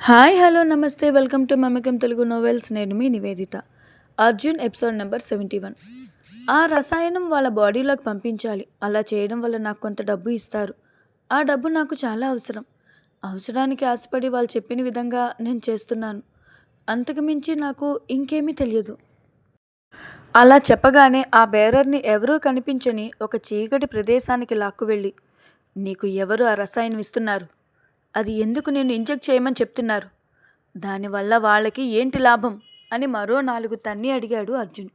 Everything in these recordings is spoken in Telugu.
హాయ్ హలో నమస్తే. Welcome to Mamakam Telugu novels. నేను మీ Niveditha. Arjun episode number seventy one. ఆ రసాయనం వాళ్ళ బాడీలోకి పంపించాలి. అలా చేయడం వల్ల నాకు కొంత డబ్బు ఇస్తారు. ఆ డబ్బు నాకు చాలా అవసరం. అవసరానికి ఆశపడి వాళ్ళు చెప్పిన విధంగా నేను చేస్తున్నాను. అంతకు మించి నాకు ఇంకేమీ తెలియదు. అలా చెప్పగానే ఆ బేరర్ని ఎవరూ కనిపించని ఒక చీకటి ప్రదేశానికి లాక్కు వెళ్ళి నీకు ఎవరు ఆ రసాయనం ఇస్తున్నారు? అది ఎందుకు నేను ఇంజెక్ట్ చేయమని చెప్తున్నారు? దానివల్ల వాళ్ళకి ఏంటి లాభం? అని మరో నాలుగు తన్ని అడిగాడు అర్జున్.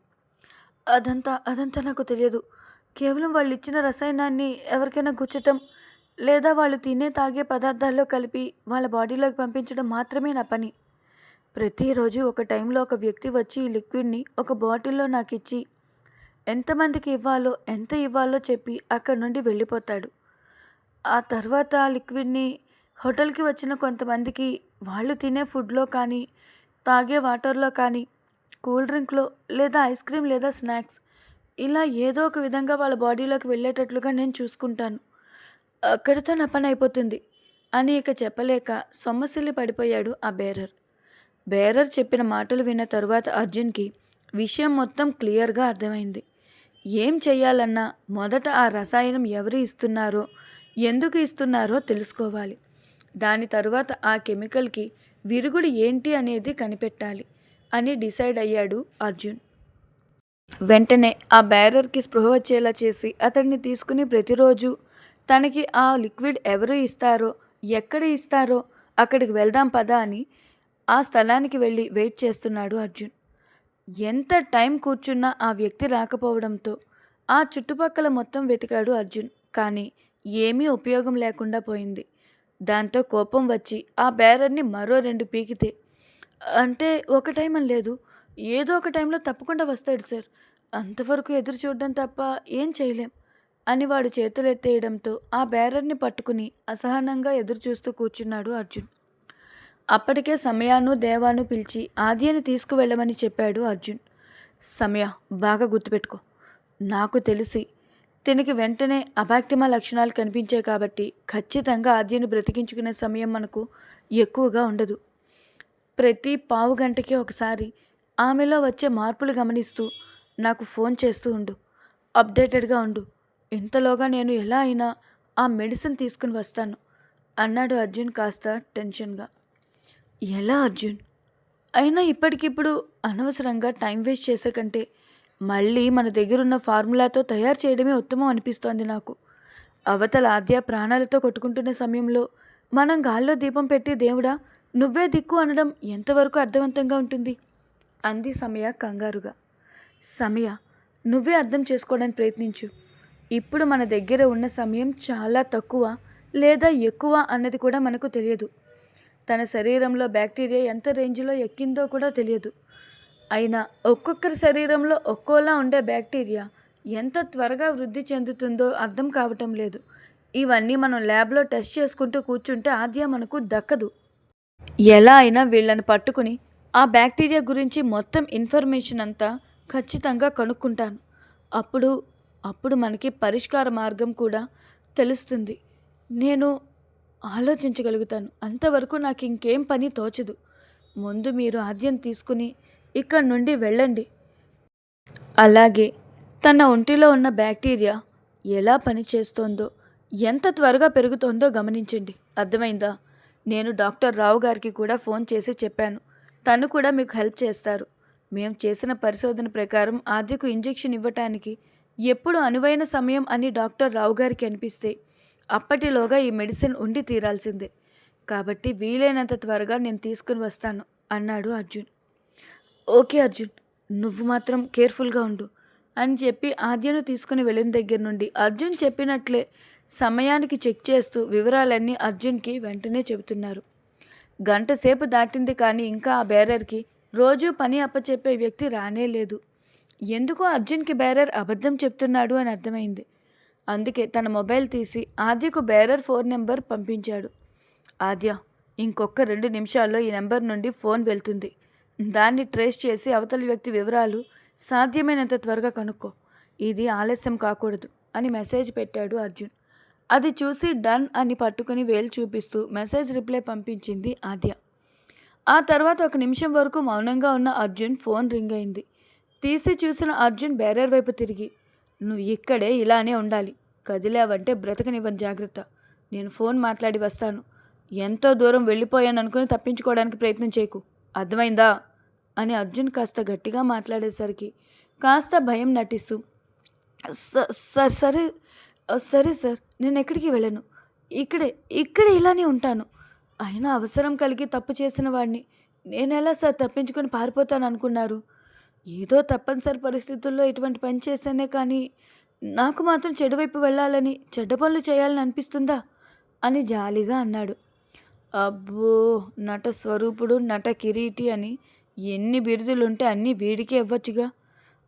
అదంతా అదంతా నాకు తెలియదు. కేవలం వాళ్ళు ఇచ్చిన రసాయనాన్ని ఎవరికైనా గుచ్చటం లేదా వాళ్ళు తినే తాగే పదార్థాల్లో కలిపి వాళ్ళ బాడీలోకి పంపించడం మాత్రమే నా పని. ప్రతిరోజు ఒక టైంలో ఒక వ్యక్తి వచ్చి ఈ లిక్విడ్ని ఒక బాటిల్లో నాకు ఇచ్చి ఎంతమందికి ఇవ్వాలో ఎంత ఇవ్వాలో చెప్పి అక్కడి నుండి వెళ్ళిపోతాడు. ఆ తర్వాత ఆ లిక్విడ్ని హోటల్కి వచ్చిన కొంతమందికి వాళ్ళు తినే ఫుడ్లో కానీ తాగే వాటర్లో కానీ కూల్ డ్రింక్లో లేదా ఐస్ క్రీమ్ లేదా స్నాక్స్ ఇలా ఏదో ఒక విధంగా వాళ్ళ బాడీలోకి వెళ్ళేటట్లుగా నేను చూసుకుంటాను. అక్కడితో నా పని అయిపోతుంది అని ఇక చెప్పలేక సొమ్మసిల్లి పడిపోయాడు ఆ బేరర్. బేరర్ చెప్పిన మాటలు విన్న తరువాత అర్జున్కి విషయం మొత్తం క్లియర్గా అర్థమైంది. ఏం చేయాలన్నా మొదట ఆ రసాయనం ఎవరు ఇస్తున్నారో ఎందుకు ఇస్తున్నారో తెలుసుకోవాలి. దాని తరువాత ఆ కెమికల్కి విరుగుడు ఏంటి అనేది కనిపెట్టాలి అని డిసైడ్ అయ్యాడు అర్జున్. వెంటనే ఆ బ్యారర్కి స్పృహ వచ్చేలా చేసి అతడిని తీసుకుని ప్రతిరోజు తనకి ఆ లిక్విడ్ ఎవరు ఇస్తారో ఎక్కడ ఇస్తారో అక్కడికి వెళ్దాం పదా అని ఆ స్థలానికి వెళ్ళి వెయిట్ చేస్తున్నాడు అర్జున్. ఎంత టైం కూర్చున్నా ఆ వ్యక్తి రాకపోవడంతో ఆ చుట్టుపక్కల మొత్తం వెతికాడు అర్జున్. కానీ ఏమీ ఉపయోగం లేకుండా పోయింది. దాంతో కోపం వచ్చి ఆ బేరర్ని మరో రెండు పీకితే? అంటే ఒక టైం అని లేదు. ఏదో ఒక టైంలో తప్పకుండా వస్తాడు సార్. అంతవరకు ఎదురు చూడడం తప్ప ఏం చేయలేం. అని వాడు చేతులు ఎత్తేయడంతో ఆ బేరర్ని పట్టుకుని అసహనంగా ఎదురు చూస్తూ కూర్చున్నాడు అర్జున్. అప్పటికే సమయాను దేవాను పిలిచి ఆద్యని తీసుకువెళ్ళమని చెప్పాడు అర్జున్. సమయ బాగా గుర్తుపెట్టుకో. నాకు తెలిసి తినికి వెంటనే అబాక్టిమా లక్షణాలు కనిపించాయి కాబట్టి ఖచ్చితంగా ఆద్యను బ్రతికించుకునే సమయం మనకు ఎక్కువగా ఉండదు. ప్రతి పావు గంటకి ఒకసారి ఆమెలో వచ్చే మార్పులు గమనిస్తూ నాకు ఫోన్ చేస్తూ ఉండు. అప్డేటెడ్గా ఉండు. ఇంతలోగా నేను ఎలా అయినా ఆ మెడిసిన్ తీసుకుని వస్తాను అన్నాడు అర్జున్ కాస్త టెన్షన్గా. ఎలా అర్జున్? అయినా ఇప్పటికిప్పుడు అనవసరంగా టైం వేస్ట్ చేసే కంటే మళ్ళీ మన దగ్గరున్న ఫార్ములాతో తయారు చేయడమే ఉత్తమం అనిపిస్తోంది నాకు. అవతల ఆద్య ప్రాణాలతో కొట్టుకుంటున్న సమయంలో మనం గాల్లో దీపం పెట్టి దేవుడా నువ్వే దిక్కు అనడం ఎంతవరకు అర్థవంతంగా ఉంటుంది? అంది సమయ కంగారుగా. సమయ నువ్వే అర్థం చేసుకోవడానికి ప్రయత్నించు. ఇప్పుడు మన దగ్గర ఉన్న సమయం చాలా తక్కువ లేదా ఎక్కువ అన్నది కూడా మనకు తెలియదు. తన శరీరంలో బ్యాక్టీరియా ఎంత రేంజ్లో ఎక్కిందో కూడా తెలియదు. అయినా ఒక్కొక్కరి శరీరంలో ఒక్కోలా ఉండే బ్యాక్టీరియా ఎంత త్వరగా వృద్ధి చెందుతుందో అర్థం కావటం లేదు. ఇవన్నీ మనం ల్యాబ్లో టెస్ట్ చేసుకుంటూ కూర్చుంటే ఆద్య మనకు దక్కదు. ఎలా అయినా వీళ్ళని పట్టుకుని ఆ బ్యాక్టీరియా గురించి మొత్తం ఇన్ఫర్మేషన్ అంతా ఖచ్చితంగా కనుక్కుంటాను. అప్పుడు అప్పుడు మనకి పరిష్కార మార్గం కూడా తెలుస్తుంది. నేను ఆలోచించగలుగుతాను. అంతవరకు నాకు ఇంకేం పని తోచదు. ముందు మీరు ఆద్యం తీసుకుని ఇక్కడి నుండి వెళ్ళండి. అలాగే తన ఒంటిలో ఉన్న బ్యాక్టీరియా ఎలా పనిచేస్తోందో ఎంత త్వరగా పెరుగుతోందో గమనించండి. అర్థమైందా? నేను డాక్టర్ రావు గారికి కూడా ఫోన్ చేసి చెప్పాను. తను కూడా మీకు హెల్ప్ చేస్తారు. మేము చేసిన పరిశోధన ప్రకారం ఆద్యకు ఇంజెక్షన్ ఇవ్వటానికి ఎప్పుడు అనువైన సమయం అని డాక్టర్ రావు గారికి అనిపిస్తే అప్పటిలోగా ఈ మెడిసిన్ ఉండి తీరాల్సిందే. కాబట్టి వీలైనంత త్వరగా నేను తీసుకుని వస్తాను అన్నాడు అర్జున్. ఓకే అర్జున్ నువ్వు మాత్రం కేర్ఫుల్గా ఉండు అని చెప్పి ఆద్యను తీసుకుని వెళ్ళిన దగ్గర నుండి అర్జున్ చెప్పినట్లే సమయానికి చెక్ చేస్తూ వివరాలన్నీ అర్జున్కి వెంటనే చెబుతున్నారు. గంట సేపు దాటింది కానీ ఇంకా ఆ బేరర్కి రోజు పని అప్పచెప్పే వ్యక్తి రానే లేదు. ఎందుకో అర్జున్కి బేరర్ అబద్ధం చెప్తున్నాడు అని అర్థమైంది. అందుకే తన మొబైల్ తీసి ఆద్యకు బేరర్ ఫోన్ నెంబర్ పంపించాడు. ఆద్య ఇంకొక రెండు నిమిషాల్లో ఈ నెంబర్ నుండి ఫోన్ వెళ్తుంది. దాన్ని ట్రేస్ చేసి అవతలి వ్యక్తి వివరాలు సాధ్యమైనంత త్వరగా కనుక్కో. ఇది ఆలస్యం కాకూడదు అని మెసేజ్ పెట్టాడు అర్జున్. అది చూసి డన్ అని పట్టుకుని వేలు చూపిస్తూ మెసేజ్ రిప్లై పంపించింది ఆద్య. ఆ తర్వాత ఒక నిమిషం వరకు మౌనంగా ఉన్న అర్జున్ ఫోన్ రింగ్ అయింది. తీసి చూసిన అర్జున్ బేరర్ వైపు తిరిగి నువ్వు ఇక్కడే ఇలానే ఉండాలి. కదిలావంటే బ్రతకనివ్వని జాగ్రత్త. నేను ఫోన్ మాట్లాడి వస్తాను. ఎంతో దూరం వెళ్ళిపోయాను అనుకుని తప్పించుకోవడానికి ప్రయత్నం చేయకు అర్థమైందా? అని అర్జున్ కాస్త గట్టిగా మాట్లాడేసరికి కాస్త భయం నటిస్తూ "స- సార్ సరే సరే సార్ నేను ఎక్కడికి వెళ్ళను. ఇక్కడే ఇక్కడే ఇలానే ఉంటాను. అయినా అవసరం కలిగి తప్పు చేసిన వాడిని ఎలా సార్ తప్పించుకొని పారిపోతాను అనుకున్నారు? ఏదో తప్పనిసరి పరిస్థితుల్లో ఇటువంటి పని చేశానే కానీ నాకు మాత్రం చెడువైపు వెళ్ళాలని చెడ్డ పనులు చేయాలని అనిపిస్తుందా? అని జాలిగా అన్నాడు. అబ్బో నట స్వరూపుడు నట కిరీటి అని ఎన్ని బిరుదులుంటే అన్నీ వీడికే ఇవ్వచ్చుగా.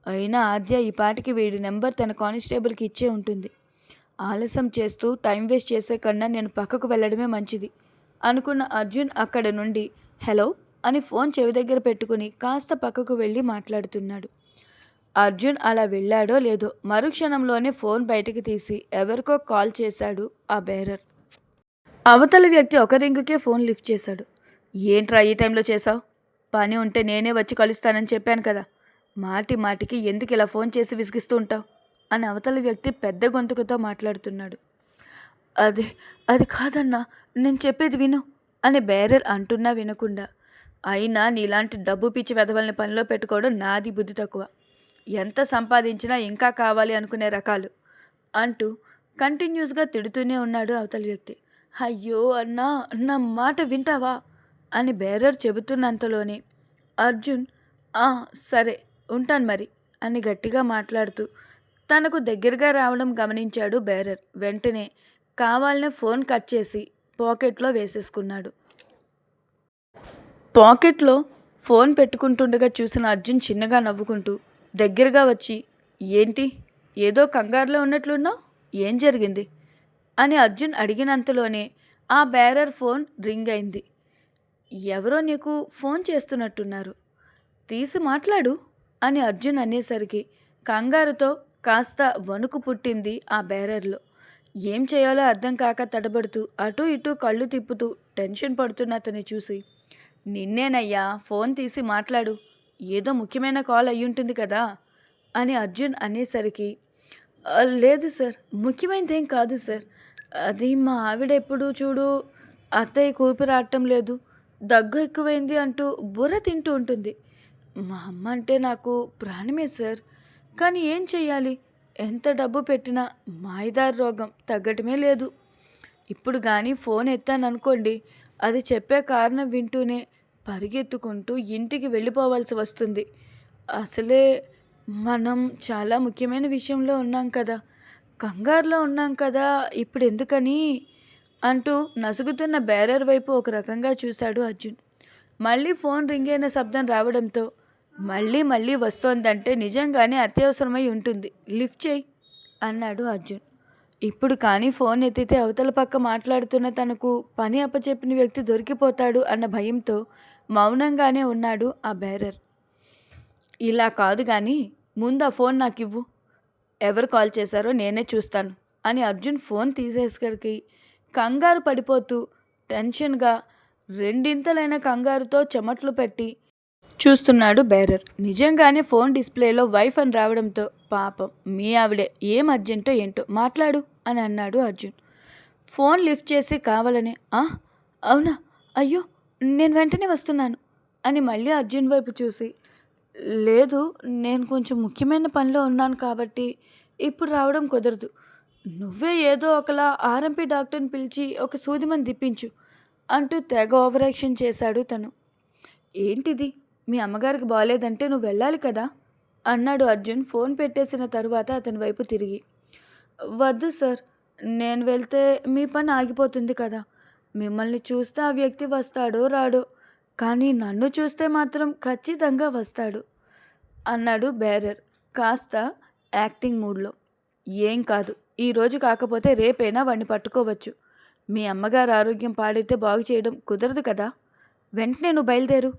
అయినా ఆద్య ఈ పాటికి వీడి నెంబర్ తన కానిస్టేబుల్కి ఇచ్చే ఉంటుంది. ఆలస్యం చేస్తూ టైం వేస్ట్ చేసే కన్నా నేను పక్కకు వెళ్ళడమే మంచిది. అనుకున్న అర్జున్ అక్కడ నుండి హలో అని ఫోన్ చెవి దగ్గర పెట్టుకుని కాస్త పక్కకు వెళ్ళి మాట్లాడుతున్నాడు. అర్జున్ అలా వెళ్ళాడో లేదో మరుక్షణంలోనే ఫోన్ బయటకు తీసి ఎవరికో కాల్ చేశాడు ఆ బేరర్. అవతల వ్యక్తి ఒక రింగుకే ఫోన్ లిఫ్ట్ చేశాడు. ఏంట్రా ఈ టైంలో చేసావు పని ఉంటే నేనే వచ్చి కలుస్తానని చెప్పాను కదా. మాటి మాటికి ఎందుకు ఇలా ఫోన్ చేసి విసిగిస్తూ ఉంటావు? అని అవతల వ్యక్తి పెద్ద గొంతుకుతో మాట్లాడుతున్నాడు. అది అది కాదన్నా నేను చెప్పేది విను అని బేరర్ అంటున్నా వినకుండా. అయినా నీలాంటి డబ్బు పిచ్చి వెధవల్ని పనిలో పెట్టుకోవడం నాది బుద్ధి తక్కువ. ఎంత సంపాదించినా ఇంకా కావాలి అనుకునే రకాలు అంటూ కంటిన్యూస్గా తిడుతూనే ఉన్నాడు అవతల వ్యక్తి. అయ్యో అన్నా నా మాట వింటావా? అని బేరర్ చెబుతున్నంతలోనే అర్జున్ "ఆ, సరే ఉంటాను మరి అని గట్టిగా మాట్లాడుతూ తనకు దగ్గరగా రావడం గమనించాడు బేరర్. వెంటనే కావాలనే ఫోన్ కట్ చేసి పాకెట్లో వేసేసుకున్నాడు. పాకెట్లో ఫోన్ పెట్టుకుంటుండగా చూసిన అర్జున్ చిన్నగా నవ్వుకుంటూ దగ్గరగా వచ్చి ఏంటి? ఏదో కంగారులో ఉన్నట్లున్నావు? ఏం జరిగింది? అని అర్జున్ అడిగినంతలోనే ఆ బేరర్ ఫోన్ రింగ్ అయింది. ఎవరో నీకు ఫోన్ చేస్తున్నట్టున్నారు. తీసి మాట్లాడు అని అర్జున్ అనేసరికి కంగారుతో కాస్త వణుకు పుట్టింది ఆ బేరర్లో. ఏం చేయాలో అర్థం కాక తడబడుతూ అటు ఇటు కళ్ళు తిప్పుతూ టెన్షన్ పడుతున్న అతన్ని చూసి నిన్నేనయ్యా ఫోన్ తీసి మాట్లాడు. ఏదో ముఖ్యమైన కాల్ అయ్యుంటుంది కదా అని అర్జున్ అనేసరికి లేదు సార్ ముఖ్యమైనదేం కాదు సార్. అది మా ఆవిడ ఎప్పుడు చూడు అత్తయ్య కూపిరాటం లేదు. దగ్గు ఎక్కువైంది అంటూ బుర్ర తింటూ ఉంటుంది. మా అమ్మ అంటే నాకు ప్రాణమే సార్. కానీ ఏం చెయ్యాలి? ఎంత డబ్బు పెట్టినా మాయదారి రోగం తగ్గటమే లేదు. ఇప్పుడు కానీ ఫోన్ ఎత్తాననుకోండి అది చెప్పే కారణం వింటూనే పరిగెత్తుకుంటూ ఇంటికి వెళ్ళిపోవాల్సి వస్తుంది. అసలే మనం చాలా ముఖ్యమైన విషయంలో ఉన్నాం కదా. కంగారులో ఉన్నాం కదా ఇప్పుడు ఎందుకని అంటూ నసుగుతున్న బేరర్ వైపు ఒక రకంగా చూశాడు అర్జున్. మళ్ళీ ఫోన్ రింగ్ అయిన శబ్దం రావడంతో మళ్ళీ మళ్ళీ వస్తోందంటే నిజంగానే అత్యవసరమై ఉంటుంది. లిఫ్ట్ చేయి అన్నాడు అర్జున్. ఇప్పుడు కానీ ఫోన్ ఎత్తితే అవతల పక్క మాట్లాడుతున్న తనకు పని అప్పచెప్పిన వ్యక్తి దొరికిపోతాడు అన్న భయంతో మౌనంగానే ఉన్నాడు ఆ బేరర్. ఇలా కాదు కానీ ముందు ఆ ఫోన్ నాకు ఇవ్వు ఎవరు కాల్ చేశారో నేనే చూస్తాను అని అర్జున్ ఫోన్ తీసేసరికి కంగారు పడిపోతూ టెన్షన్గా రెండింతలైన కంగారుతో చెమట్లు పెట్టి చూస్తున్నాడు బేరర్. నిజంగానే ఫోన్ డిస్ప్లేలో వైఫ్ అని రావడంతో పాపం మీ ఆవిడే ఏం అర్జెంటో ఏంటో మాట్లాడు అని అన్నాడు అర్జున్. ఫోన్ లిఫ్ట్ చేసి కావాలని ఆ అవునా? అయ్యో నేను వెంటనే వస్తున్నాను అని మళ్ళీ అర్జున్ వైపు చూసి లేదు నేను కొంచెం ముఖ్యమైన పనిలో ఉన్నాను కాబట్టి ఇప్పుడు రావడం కుదరదు. నువ్వే ఏదో ఒకలా ఆర్ఎంపీ డాక్టర్ని పిలిచి ఒక సూదిమని దిప్పించు అంటూ తెగ ఓవర్ యాక్షన్ చేశాడు తను. ఏంటిది? మీ అమ్మగారికి బాగాలేదంటే నువ్వు వెళ్ళాలి కదా? అన్నాడు అర్జున్ ఫోన్ పెట్టేసిన తరువాత అతని వైపు తిరిగి. వద్దు సార్ నేను వెళ్తే మీ పని ఆగిపోతుంది కదా. మిమ్మల్ని చూస్తే ఆ వ్యక్తి వస్తాడో రాడో కానీ నన్ను చూస్తే మాత్రం ఖచ్చితంగా వస్తాడు అన్నాడు బేరర్ కాస్త యాక్టింగ్ మూడ్లో. ఏం కాదు ఈరోజు కాకపోతే రేపైనా వాడిని పట్టుకోవచ్చు. మీ అమ్మగారు ఆరోగ్యం పాడైతే బాగు చేయడం కుదరదు కదా. వెంటనే నువ్వు బయలుదేరు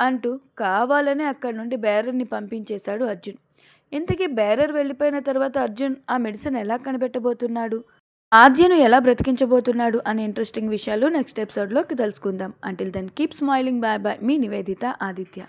అంటూ కావాలనే అక్కడి నుండి బేరర్ని పంపించేశాడు అర్జున్. ఇంతకీ బేరర్ వెళ్ళిపోయిన తర్వాత అర్జున్ ఆ మెడిసిన్ ఎలా కనిపెట్టబోతున్నాడు? ఆద్యను ఎలా బ్రతికించబోతున్నాడు అనే ఇంట్రెస్టింగ్ విషయాలు నెక్స్ట్ ఎపిసోడ్లోకి తెలుసుకుందాం. Until then keep smiling bye bye మీ నివేదిత ఆదిత్య.